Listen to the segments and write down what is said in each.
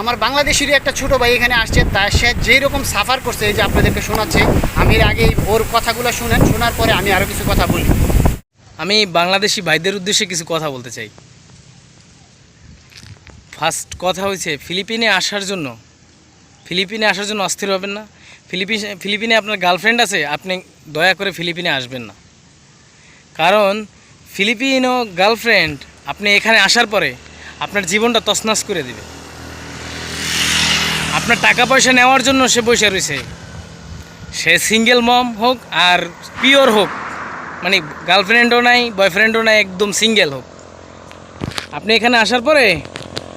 আমার বাংলাদেশেরই একটা ছোট ভাই এখানে আসছে, তা সে যেই রকম সাফার করছে, এই যে আপনাদেরকে শোনাচ্ছে, আমি আগে ওর কথাগুলো শুনেন শোনার পরে আমি আরও কিছু কথা বলি। আমি বাংলাদেশি ভাইদের উদ্দেশ্যে কিছু কথা বলতে চাই। ফার্স্ট কথা হয়েছে ফিলিপিনে আসার জন্য, ফিলিপিনে আসার জন্য অস্থির হবেন না। ফিলিপিন ফিলিপিনে আপনার গার্লফ্রেন্ড আছে, আপনি দয়া করে ফিলিপিনে আসবেন না। কারণ ফিলিপিনো গার্লফ্রেন্ড আপনি এখানে আসার পরে আপনার জীবনটা তছনছ করে দিবে। আপনার টাকা পয়সা নেওয়ার জন্য সে বসে রয়েছে। সে সিঙ্গেল মম হোক আর পিওর হোক মানে গার্লফ্রেন্ডও নাই বয়ফ্রেন্ডও নাই, একদম সিঙ্গেল হোক। আপনি এখানে আসার পরে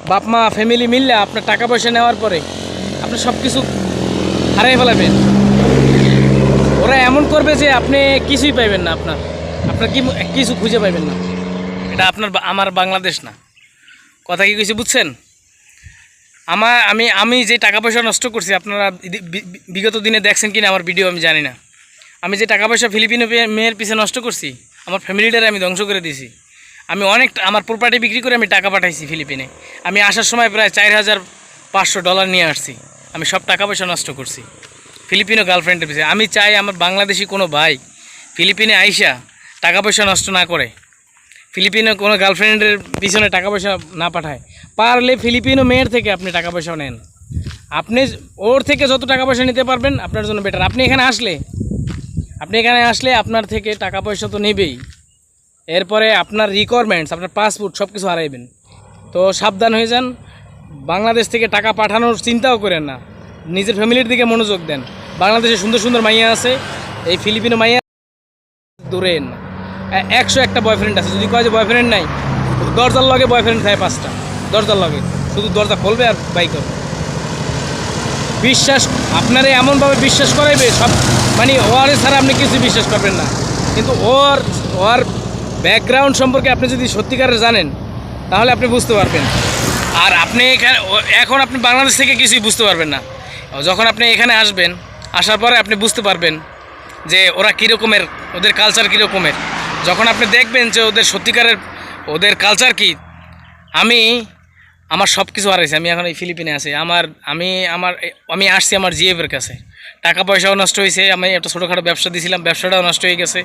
বাপ, মা ফ্যামিলি মিললে আপনার টাকা পয়সা নেওয়ার পরে আপনি সব কিছু হারাই ফেলাবেন। ওরা এমন করবে যে আপনি কিছুই পাইবেন না আপনার। আপনার কি কিছু খুঁজে পাইবেন না। এটা আপনার আমার বাংলাদেশ না। কথা কি কিছু বুঝছেন? আমার, আমি আমি যে টাকা পয়সা নষ্ট করছি, আপনারা বিগত দিনে দেখছেন কিনা আমার ভিডিও আমি জানি না। আমি যে টাকা পয়সা ফিলিপিনো মেয়ের পিছে নষ্ট করছি, আমার ফ্যামিলিটারে আমি ধ্বংস করে দিয়েছি। আমি অনেক, আমার প্রপার্টি বিক্রি করে আমি টাকা পাঠাইছি ফিলিপিনে। আমি আসার সময় প্রায় চার হাজার পাঁচশো ডলার নিয়ে আসছি। আমি সব টাকা পয়সা নষ্ট করছি, ফিলিপিনো গার্লফ্রেন্ডের পিছিয়ে আমি চাই আমার বাংলাদেশি কোনো ভাই ফিলিপিনে আইসা টাকা পয়সা নষ্ট না করে। ফিলিপিনো কোনো গার্লফ্রেন্ডের পিছনে টাকা পয়সা না পাঠায়। পারলে ফিলিপিনো মেয়ের থেকে আপনি টাকা পয়সাও নেন। আপনি ওর থেকে যত টাকা পয়সা নিতে পারবেন, আপনার জন্য বেটার আপনি এখানে আসলে, আপনি এখানে আসলে আপনার থেকে টাকা পয়সা তো নেবেই। এরপরে আপনার রিকোয়ারমেন্টস আপনার পাসপোর্ট সব কিছু হারাইবেন। তো সাবধান হয়ে যান। বাংলাদেশ থেকে টাকা পাঠানোর চিন্তাও করেন না। নিজের ফ্যামিলির দিকে মনোযোগ দেন। বাংলাদেশে সুন্দর সুন্দর মাইয়া আছে। এই ফিলিপিনো মাইয়া দূরেন না। একশো একটা বয়ফ্রেন্ড আছে। যদি কয় যে বয়ফ্রেন্ড নাই, দরজার লগে বয়ফ্রেন্ড থাকে পাঁচটা। দরজার লাগে। শুধু দরজা খুলবে আর বাই করবে। বিশ্বাস, আপনারে এমনভাবে বিশ্বাস করাইবে, সব মানে ওর ছাড়া আপনি কিছু বিশ্বাস করবেন না। কিন্তু ওর ওর ব্যাকগ্রাউন্ড সম্পর্কে আপনি যদি সত্যিকারের জানেন, তাহলে আপনি বুঝতে পারবেন। আর আপনি এখানে এখন আপনি বাংলাদেশ থেকে কিছুই বুঝতে পারবেন না। যখন আপনি এখানে আসবেন, আসার পরে আপনি বুঝতে পারবেন যে ওরা কীরকমের, ওদের কালচার কীরকমের। যখন আপনি দেখবেন যে ওদের সত্যিকারের, ওদের কালচার কী, আমি আমার সব কিছু হারাইছে, আমি এখন এই ফিলিপিনে আছি। আমার, আমি আমার, আমি আসছি আমার জিএফের কাছে। টাকা পয়সাও নষ্ট হয়েছে আমি একটা ছোটোখাটো ব্যবসা দিয়েছিলাম ব্যবসাটাও নষ্ট হয়ে গেছে।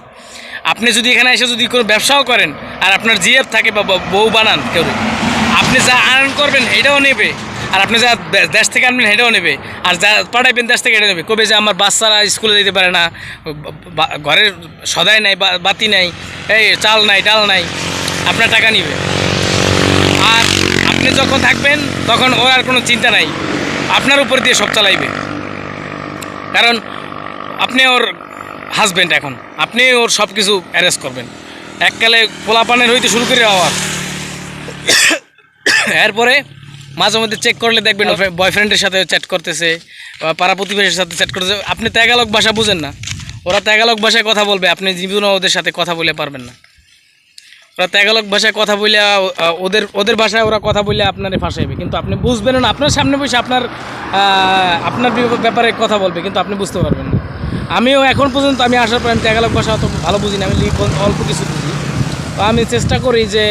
আপনি যদি এখানে এসে যদি কোনো ব্যবসাও করেন আর আপনার জিএফ থাকে বা বউ বানান কেউ, আপনি যা আর্ন করবেন এটাও নেবে। আর আপনি যা দেশ থেকে আনবেন এটাও নেবে। আর যা পাঠাইবেন দেশ থেকে এটা নেবে। কবে যে আমার বাচ্চারা স্কুলে যেতে পারে না ঘরের সদাই নাই বাতি নাই, এই চাল নাই, ডাল নাই, আপনার টাকা নিবে। আপনি যখন থাকবেন, তখন ওর আর কোনো চিন্তা নাই। আপনার উপর দিয়ে সব চালাইবে। কারণ আপনি ওর হাজবেন্ড এখন। আপনি ওর সব কিছু অ্যারেঞ্জ করবেন। এককালে পোলাপানের হইতে শুরু করে আওয়ার এরপরে মাঝে মধ্যে চেক করলে দেখবেন বয়ফ্রেন্ডের সাথে চ্যাট করতেছে, বা পাড়া প্রতিবেশীর সাথে চ্যাট করতেছে। আপনি ত্যাগালক ভাষা বুঝেন না। ওরা ত্যাগালক ভাষায় কথা বলবে, আপনি জীবনও ওদের সাথে কথা বলে পারবেন না। ওরা ত্যাগালক ভাষায় কথা বলে ওদের ওদের ভাষায় ওরা কথা বলে আপনারে ফাঁসাইবে। কিন্তু আপনি বুঝবেন না, আপনার সামনে বসে আপনার আপনার ব্যাপারে কথা বলবে, কিন্তু আপনি বুঝতে পারবেন না। আমিও এখন পর্যন্ত, আমি আসার পর আমি ত্যাগালক ভাষা অত ভালো বুঝি না, আমি অল্প কিছু বুঝি। তো আমি চেষ্টা করি যে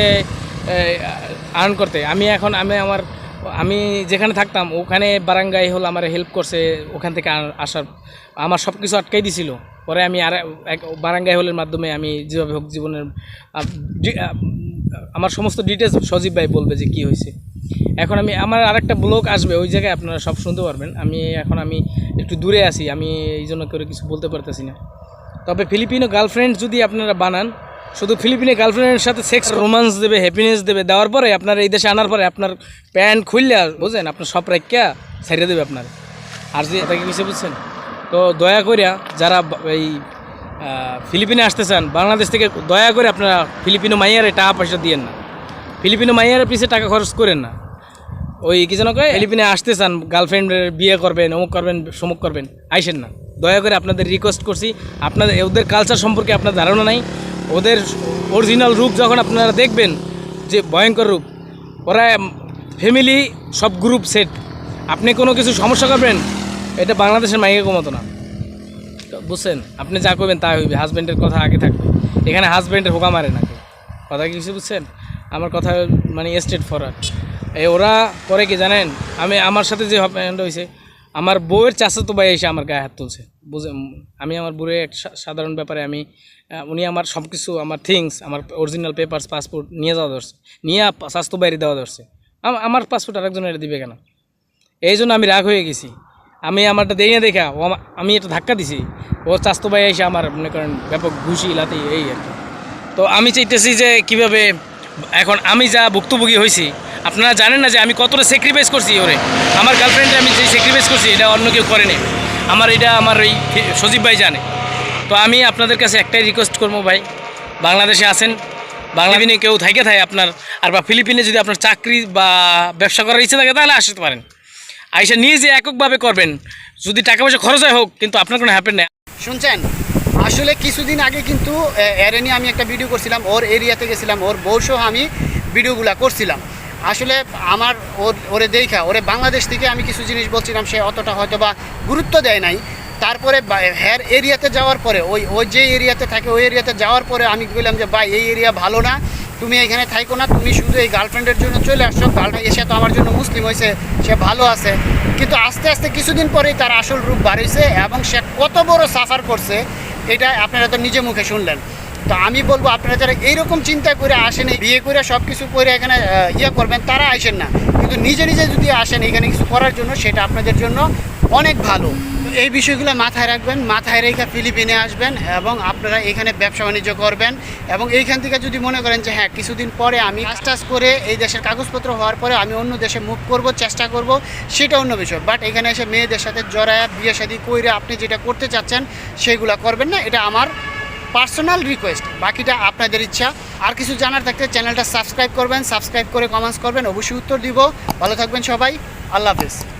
আর্ন করতে। আমি এখন, আমি আমার, আমি যেখানে থাকতাম, ওখানে বারাঙ্গাই হল আমার হেল্প করছে, ওখান থেকে আসার, আমার সব কিছু আটকাই দিছিল। পরে আমি আর, এক বারাঙ্গাই হলের মাধ্যমে আমি যেভাবে হোক জীবনের আমার সমস্ত ডিটেলস সজীব ভাই বলবে যে কি হয়েছে। এখন আমি, আমার আরেকটা ব্লগ আসবে, ওই জায়গায় আপনারা সব শুনতে পারবেন। আমি এখন আমি একটু দূরে আছি, আমি এই জন্য করে কিছু বলতে পারতেছি না। তবে ফিলিপিনো গার্লফ্রেন্ড যদি আপনারা বানান, শুধু ফিলিপিনো গার্লফ্রেন্ডের সাথে সেক্স রোমান্স দেবে হ্যাপিনেস দেবে, দেওয়ার পরে আপনার এই দেশে আনার পরে আপনার প্যান্ট খুললে বুঝলেন আপনার সব রাখিয়া ছাড়িয়ে দেবে আপনার। আর যদি এটাকে কিছু বুঝছেন? তো দয়া করিয়া যারা এই ফিলিপিনে আসতে চান, বাংলাদেশ থেকে দয়া করে আপনারা ফিলিপিনো মাইয়ারে টাকা পয়সা দিয়েন না। ফিলিপিনো মাইয়ারের পিছে টাকা খরচ করেন না। ওই কি যেন কয়, ফিলিপিনে আসতে চান গার্লফ্রেন্ডের বিয়ে করবেন, অমুক করবেন, সমুক করবেন, আইসেন না। দয়া করে আপনাদের রিকোয়েস্ট করছি, আপনাদের, ওদের কালচার সম্পর্কে আপনার ধারণা নাই। ওদের অরিজিনাল রূপ যখন আপনারা দেখবেন, যে ভয়ঙ্কর রূপ, ওরা ফ্যামিলি সব গ্রুপ সেট আপনি কোনো কিছু সমস্যা করবেন এটা বাংলাদেশের মাইকে কমতো না। বুঝছেন? আপনি যা করবেন তাই হইবে হাজব্যান্ডের কথা আগে থাকবে। এখানে হাজব্যান্ডের হোকা মারে না কথা কি কিছু বুঝছেন? আমার কথা মানে স্টেট ফরার এই ওরা করে কি জানেন? আমি আমার সাথে যে হ্যাপেন্ড হয়েছে আমার বউয়ের চাষা তো ভাই এসে আমার গায়ে হাত তুলছে। বুঝে আমি আমার বউয়ের এক সাধারণ ব্যাপারে আমি উনি আমার সব কিছু আমার থিংস আমার অরিজিনাল পেপারস পাসপোর্ট নিয়ে যাওয়া ধরছে। নিয়ে স্বাস্থ্য বাইরে দেওয়া ধরছে। আমার পাসপোর্ট আরেকজনের দিবে কেন? এই জন্য আমি রাগ হয়ে গেছি। আমি আমারটা দেখে দেখা, ও আমি এটা ধাক্কা দিছি। ও স্বাস্থ্য ভাই এসে আমার মনে করেন ব্যাপক ঘুষি লাতি এই আর কি। তো আমি চাইতেছি যে কীভাবে, এখন আমি যা ভুক্তভোগী হয়েছি আপনারা জানেন না যে আমি কতটা স্যাক্রিফাইস করছি ওরে। আমার গার্লফ্রেন্ডে আমি যে স্যাক্রিফাইস করছি, এটা অন্য কেউ করেনি আমার এটা আমার এই সজীব ভাই জানে। তো আমি আপনাদের কাছে একটাই রিকোয়েস্ট করব ভাই, বাংলাদেশে আছেন, বাংলাদেশে কেউ থাকে থাকে আপনার, আর বা ফিলিপিনে যদি আপনার চাকরি বা ব্যবসা করার ইচ্ছে থাকে, তাহলে আসতে পারেন। আইসা নিজে এককভাবে করবেন। যদি টাকা পয়সা খরচ হয় হোক, কিন্তু আপনার কোনো হ্যাপেন নেই। শুনছেন? আসলে কিছুদিন আগে কিন্তু এরে নিয়ে আমি একটা ভিডিও করছিলাম, ওর এরিয়াতে গেছিলাম, ওর বউ সহ আমি ভিডিওগুলো করছিলাম। আসলে আমার ওর, ওরে দেখা, ওরে বাংলাদেশ থেকে আমি কিছু জিনিস বলছিলাম, সে অতটা হয়তো বা গুরুত্ব দেয় নাই। তারপরে হ্যার এরিয়াতে যাওয়ার পরে, ওই ওই যে এরিয়াতে থাকে, ওই এরিয়াতে যাওয়ার পরে আমি বললাম যে, ভাই, এই এরিয়া ভালো না। তুমি এখানে থাইকো না, তুমি শুধু এই গার্লফ্রেন্ডের জন্য চলে আসছো। গার্লফ্রেন্ড এসে তো আমার জন্য মুসলিম হয়েছে, সে ভালো আছে। কিন্তু আস্তে আস্তে কিছুদিন পরেই তার আসল রূপ বাড়িয়েছে এবং সে কত বড় সাফার করছে, এটা আপনারা তো নিজে মুখে শুনলেন। তো আমি বলব, আপনারা যারা এইরকম চিন্তা করে আসেন বিয়ে করে সব কিছু করে এখানে ইয়ে করবেন, তারা আসেন না। কিন্তু নিজে নিজে যদি আসেন, এখানে কিছু করার জন্য, সেটা আপনাদের জন্য অনেক ভালো। এই বিষয়গুলো মাথায় রাখবেন, মাথায় রেখে ফিলিপিনে আসবেন এবং আপনারা এখানে ব্যবসা বাণিজ্য করবেন এবং এইখান থেকে যদি মনে করেন যে হ্যাঁ কিছুদিন পরে আমি কাজ করে এই দেশের কাগজপত্র হওয়ার পরে আমি অন্য দেশে মুভ করব, চেষ্টা করব, সেটা অন্য বিষয়। বাট এখানে এসে মেয়েদের সাথে জড়ায়া, বিয়ে শাদি কইরে আপনি যেটা করতে চাচ্ছেন, সেগুলো করবেন না। এটা আমার পার্সোনাল রিকোয়েস্ট বাকিটা আপনাদের ইচ্ছা। আর কিছু জানার থাকলে চ্যানেলটা সাবস্ক্রাইব করবেন সাবস্ক্রাইব করে কমেন্টস করবেন। অবশ্যই উত্তর দিব। ভালো থাকবেন সবাই। আল্লাহ হাফিজ।